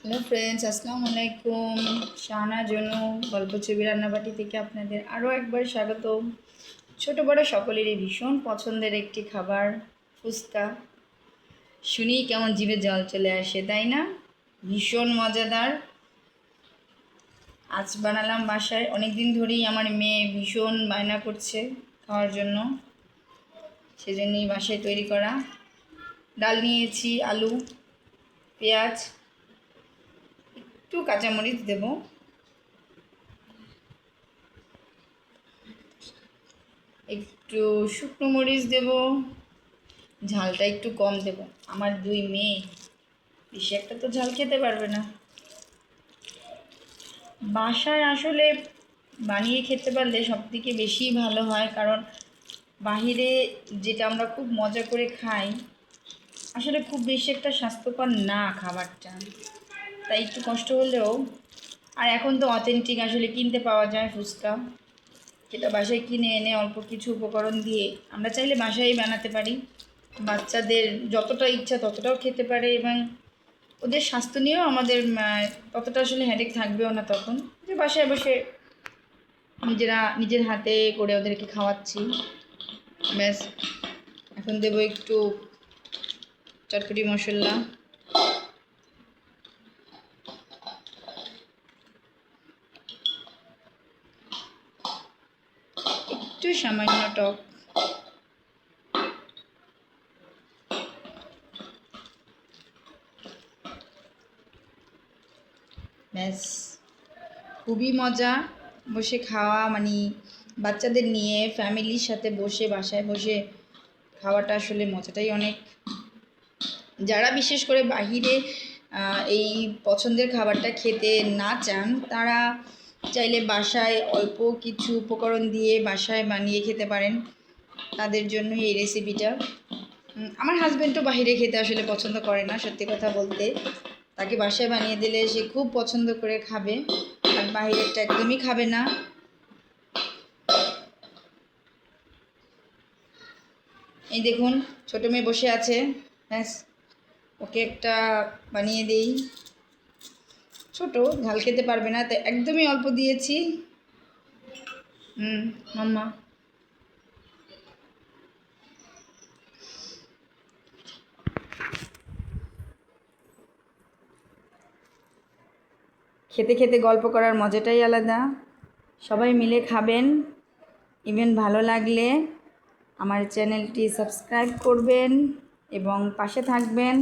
Hello friends আসসালামু আলাইকুম। শাহানা জনু, গল্প, ছবি, রান্নাবাটি থেকে আপনাদের আরও একবার স্বাগত ছোট বড় সকলেরই ভীষণ পছন্দের একটি খাবার, ফুচকা। শুনেই কেমন জিভে জল চলে আসে, তাই না? ভীষণ মজাদার। আজ বানালাম বাসায় অনেক দিন ধরেই আমার মেয়ে ভীষণ বায়না করছে খাওয়ার জন্য। সেজন্যই বাসায় তৈরি করা। ডাল নিয়েছি, আলু, পেঁয়াজ একটু কাঁচামরিচ দেব। একটু শুকনো মরিচ দেব। ঝালটা একটু কম দেব। আমার দুই মেয়ে। বেশি একটা তো ঝাল খেতে পারবে না। বাসায় আসলে বানিয়ে খেতে পারলে সব থেকে বেশি ভালো হয়, কারণ বাহিরে যেটা আমরা খুব মজা করে খাই, আসলে খুব বেশি একটা স্বাস্থ্যকর না খাবারটা। তাই একটু কষ্ট হলেও, আর এখন তো অথেন্টিক আসলে কিনতে পাওয়া যায় ফুচকা। যেটা বাসায় কিনে এনে অল্প কিছু উপকরণ দিয়ে আমরা চাইলে বাসায় বানাতে পারি। বাচ্চাদের যতটা ইচ্ছা ততটাও খেতে পারে এবং ওদের স্বাস্থ্য নিয়েও আমাদের ততটা আসলে হেডেক থাকবেও না তখন। যে বাসায় বসে নিজেরা, নিজের হাতে করে ওদেরকে খাওয়াচ্ছি। ব্যাস, এখন দেবো একটু চটপটি মশলা। একটু সামান্য টক। ব্যাস, খুবই মজা। বসে খাওয়া মানে বাচ্চাদের নিয়ে ফ্যামিলির সাথে বসে, বাসায় বসে খাওয়াটা আসলে মজাটাই অনেক। যারা বিশেষ করে বাহিরে এই পছন্দের খাবারটা খেতে না চান, তারা চাইলে বাসায় অল্প কিছু উপকরণ দিয়ে বাসায় বানিয়ে খেতে পারেন। তাদের জন্য এই রেসিপিটা আমার হাজব্যান্ডও বাহিরে খেতে আসলে পছন্দ করে না, সত্যি কথা বলতে। তাকে বাসায় বানিয়ে দিলে সে খুব পছন্দ করে খাবে, আর বাহিরেরটা একদমই খাবে না। এই দেখুন, ছোটো মেয়ে বসে আছে। ব্যাস, ওকে একটা বানিয়ে দেই। ছোট, ঝাল খেতে পারবে না, তাই একদমই অল্প দিয়েছি। হুম, মাম্মা। খেতে খেতে গল্প করার মজাটাই আলাদা। সবাই মিলে খাবেন। ইভেন ভালো লাগলে আমার চ্যানেলটি সাবস্ক্রাইব করবেন এবং পাশে থাকবেন।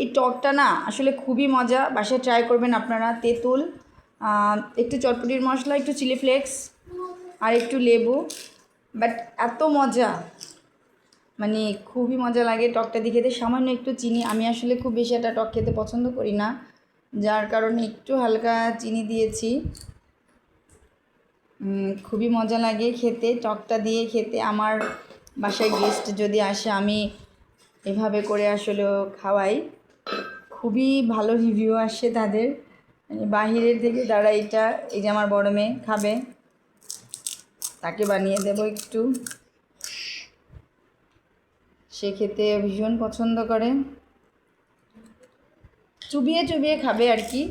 এই টকটা না আসলে খুবই মজা। বাসায় ট্রাই করবেন আপনারা। তেঁতুল একটু চটপটির মশলা, একটু চিলি ফ্লেক্স আর একটু লেবু। বাট এত মজা। মানে খুবই মজা লাগে টকটা দিয়ে খেতে সামান্য একটু চিনি। আমি আসলে খুব বেশি একটা টক খেতে পছন্দ করি না। যার কারণে একটু হালকা চিনি দিয়েছি। খুবই মজা লাগে খেতে, টকটা দিয়ে খেতে। আমার বাসায় গেস্ট যদি আসে, আমি এভাবে করে আসলে খাওয়াই। খুবই ভালো রিভিউ আসে তাদের। মানে বাহিরের থেকে তারা এটা, এই যে আমার বড় মেয়ে খাবে, তাকে বানিয়ে দেবো একটু। সে খেতে ভীষণ পছন্দ করে। চুবিয়ে চুবিয়ে খাবে আর কি।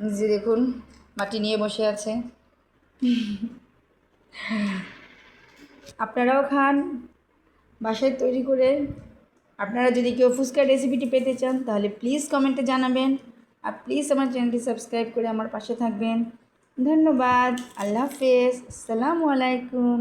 যে দেখুন, মাটি নিয়ে বসে আছে। আপনারাও খান, বাসায় তৈরি করে আপনারা যদি কেউ ফুচকার রেসিপিটি পেতে চান, তাহলে প্লিজ কমেন্টে জানাবেন। আর প্লিজ আমার চ্যানেলটি সাবস্ক্রাইব করে আমার পাশে থাকবেন। ধন্যবাদ, আল্লাহ হাফেজ, আসসালামু আলাইকুম।